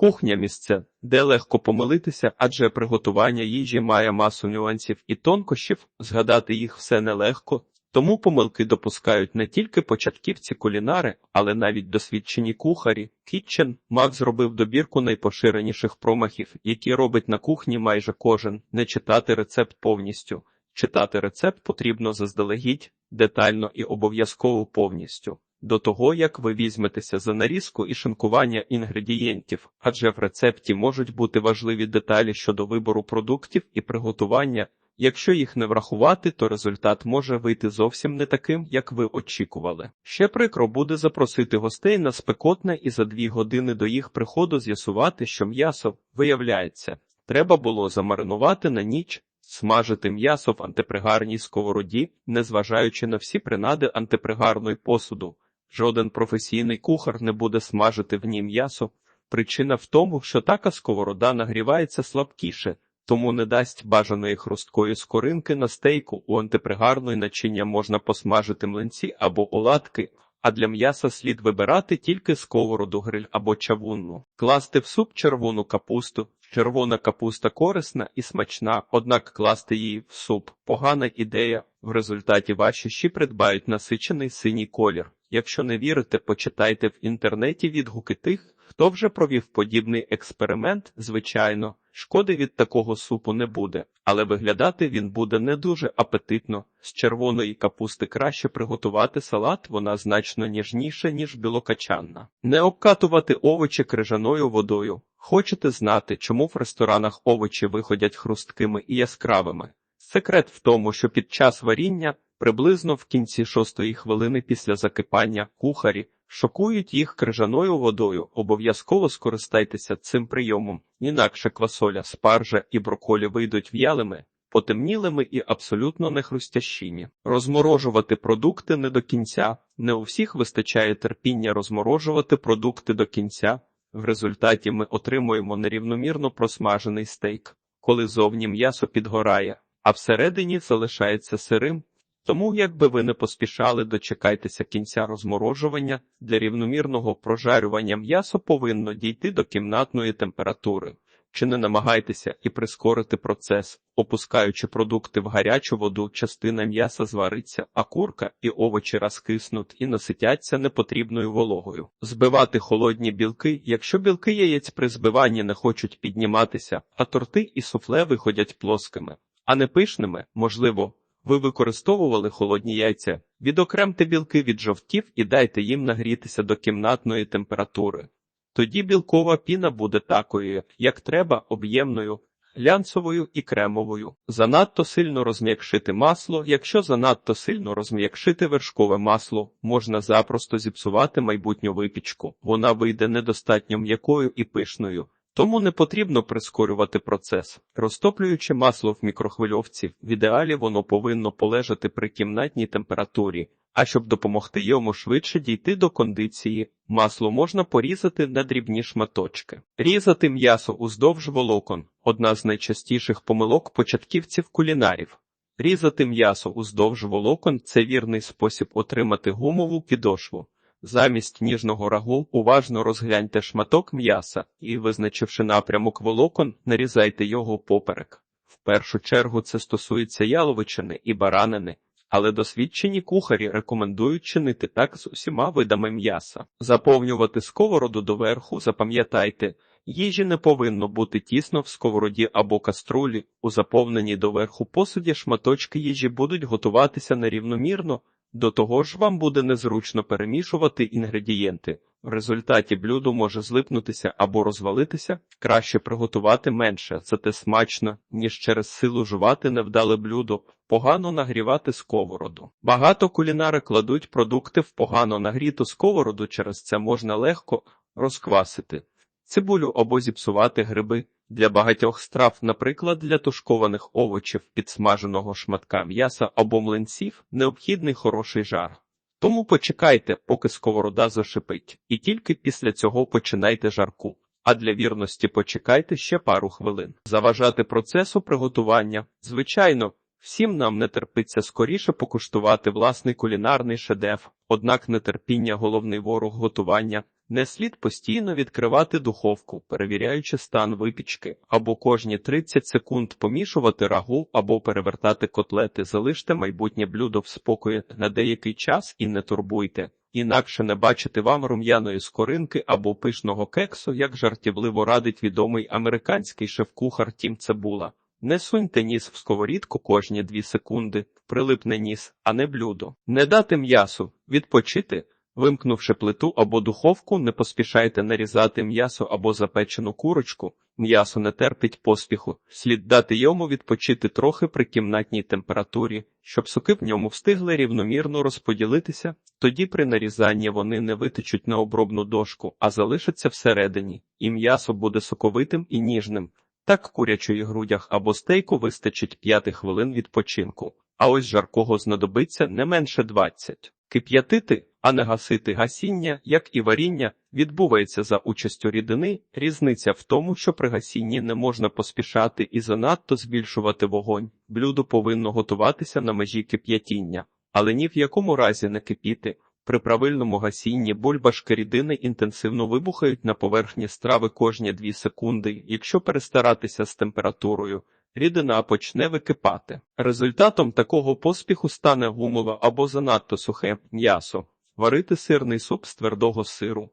Кухня місце, де легко помилитися, адже приготування їжі має масу нюансів і тонкощів, згадати їх все нелегко, тому помилки допускають не тільки початківці кулінари, але навіть досвідчені кухарі. Kitchen Мак зробив добірку найпоширеніших промахів, які робить на кухні майже кожен, не читати рецепт повністю. Читати рецепт потрібно заздалегідь, детально і обов'язково повністю. До того, як ви візьметеся за нарізку і шинкування інгредієнтів, адже в рецепті можуть бути важливі деталі щодо вибору продуктів і приготування. Якщо їх не врахувати, то результат може вийти зовсім не таким, як ви очікували. Ще прикро буде запросити гостей на спекотне і за дві години до їх приходу з'ясувати, що м'ясо виявляється. Треба було замаринувати на ніч, смажити м'ясо в антипригарній сковороді, незважаючи на всі принади антипригарної посуду. Жоден професійний кухар не буде смажити в ній м'ясо. Причина в тому, що така сковорода нагрівається слабкіше, тому не дасть бажаної хрусткої скоринки на стейку. У антипригарної начиння можна посмажити млинці або оладки, а для м'яса слід вибирати тільки сковороду гриль або чавунну. Класти в суп червону капусту. Червона капуста корисна і смачна, однак класти її в суп погана ідея. В результаті ваші щі придбають насичений синій колір. Якщо не вірите, почитайте в інтернеті відгуки тих, хто вже провів подібний експеримент. Звичайно, шкоди від такого супу не буде, але виглядати він буде не дуже апетитно. З червоної капусти краще приготувати салат, вона значно ніжніша, ніж білокачанна. Не обкатувати овочі крижаною водою. Хочете знати, чому в ресторанах овочі виходять хрусткими і яскравими? Секрет в тому, що під час варіння, приблизно в кінці шостої хвилини після закипання, кухарі шокують їх крижаною водою. Обов'язково скористайтеся цим прийомом, інакше квасоля, спаржа і броколі вийдуть в'ялими, потемнілими і абсолютно не хрустящими. Розморожувати продукти не до кінця. Не у всіх вистачає терпіння розморожувати продукти до кінця. В результаті ми отримуємо нерівномірно просмажений стейк, коли зовні м'ясо підгорає, а всередині залишається сирим. Тому, якби ви не поспішали, дочекайтеся кінця розморожування, для рівномірного прожарювання м'ясо повинно дійти до кімнатної температури. Чи не намагайтеся і прискорити процес, опускаючи продукти в гарячу воду, частина м'яса звариться, а курка і овочі розкиснуть і наситяться непотрібною вологою. Збивати холодні білки, якщо білки яєць при збиванні не хочуть підніматися, а торти і суфле виходять плоскими, а не пишними, можливо. Ви використовували холодні яйця, відокремте білки від жовтів і дайте їм нагрітися до кімнатної температури. Тоді білкова піна буде такою, як треба, об'ємною, глянцевою і кремовою. Занадто сильно розм'якшити масло. Якщо занадто сильно розм'якшити вершкове масло, можна запросто зіпсувати майбутню випічку. Вона вийде недостатньо м'якою і пишною. Тому не потрібно прискорювати процес. Розтоплюючи масло в мікрохвильовці, в ідеалі воно повинно полежати при кімнатній температурі, а щоб допомогти йому швидше дійти до кондиції, масло можна порізати на дрібні шматочки. Різати м'ясо уздовж волокон одна з найчастіших помилок початківців кулінарів. Різати м'ясо уздовж волокон це вірний спосіб отримати гумову підошву. Замість ніжного рагу уважно розгляньте шматок м'яса і, визначивши напрямок волокон, нарізайте його поперек. В першу чергу це стосується яловичини і баранини, але досвідчені кухарі рекомендують чинити так з усіма видами м'яса. Заповнювати сковороду доверху, запам'ятайте, їжі не повинно бути тісно в сковороді або каструлі. У заповненій доверху посуді шматочки їжі будуть готуватися нерівномірно. До того ж вам буде незручно перемішувати інгредієнти. В результаті блюдо може злипнутися або розвалитися, краще приготувати менше, зате смачно, ніж через силу жувати невдале блюдо, погано нагрівати сковороду. Багато кулінари кладуть продукти в погано нагріту сковороду, через це можна легко розквасити. Цибулю або зіпсувати гриби. Для багатьох страв, наприклад, для тушкованих овочів, підсмаженого шматка м'яса або млинців, необхідний хороший жар. Тому почекайте, поки сковорода зашипить, і тільки після цього починайте жарку. А для вірності почекайте ще пару хвилин. Заважати процесу приготування. Звичайно, всім нам не терпиться скоріше покуштувати власний кулінарний шедевр, однак нетерпіння головний ворог готування. Не слід постійно відкривати духовку, перевіряючи стан випічки, або кожні 30 секунд помішувати рагу або перевертати котлети. Залиште майбутнє блюдо в спокої на деякий час і не турбуйте. Інакше не бачити вам рум'яної скоринки або пишного кексу, як жартівливо радить відомий американський шеф-кухар Тім Цебула. Не суньте ніс в сковорідку кожні дві секунди, прилипне ніс, а не блюдо. Не дати м'ясу, відпочити. Вимкнувши плиту або духовку, не поспішайте нарізати м'ясо або запечену курочку. М'ясо не терпить поспіху. Слід дати йому відпочити трохи при кімнатній температурі, щоб соки в ньому встигли рівномірно розподілитися. Тоді при нарізанні вони не витечуть на обробну дошку, а залишаться всередині, і м'ясо буде соковитим і ніжним. Так курячої грудях або стейку вистачить 5 хвилин відпочинку, а ось жаркого знадобиться не менше 20. Кип'ятити, а не гасити гасіння, як і варіння, відбувається за участю рідини. Різниця в тому, що при гасінні не можна поспішати і занадто збільшувати вогонь. Блюдо повинно готуватися на межі кип'ятіння, але ні в якому разі не кипіти. При правильному гасінні бульбашки рідини інтенсивно вибухають на поверхні страви кожні 2 секунди. Якщо перестаратися з температурою, рідина почне википати. Результатом такого поспіху стане гумове або занадто сухе м'ясо. Варити сирний суп з твердого сиру.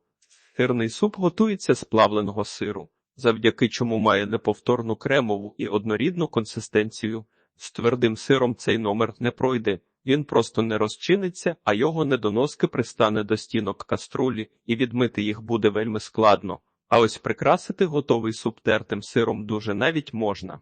Сирний суп готується з плавленого сиру, завдяки чому має неповторну кремову і однорідну консистенцію. З твердим сиром цей номер не пройде. Він просто не розчиниться, а його недоноски пристане до стінок каструлі, і відмити їх буде вельми складно. А ось прикрасити готовий суп тертим сиром дуже навіть можна.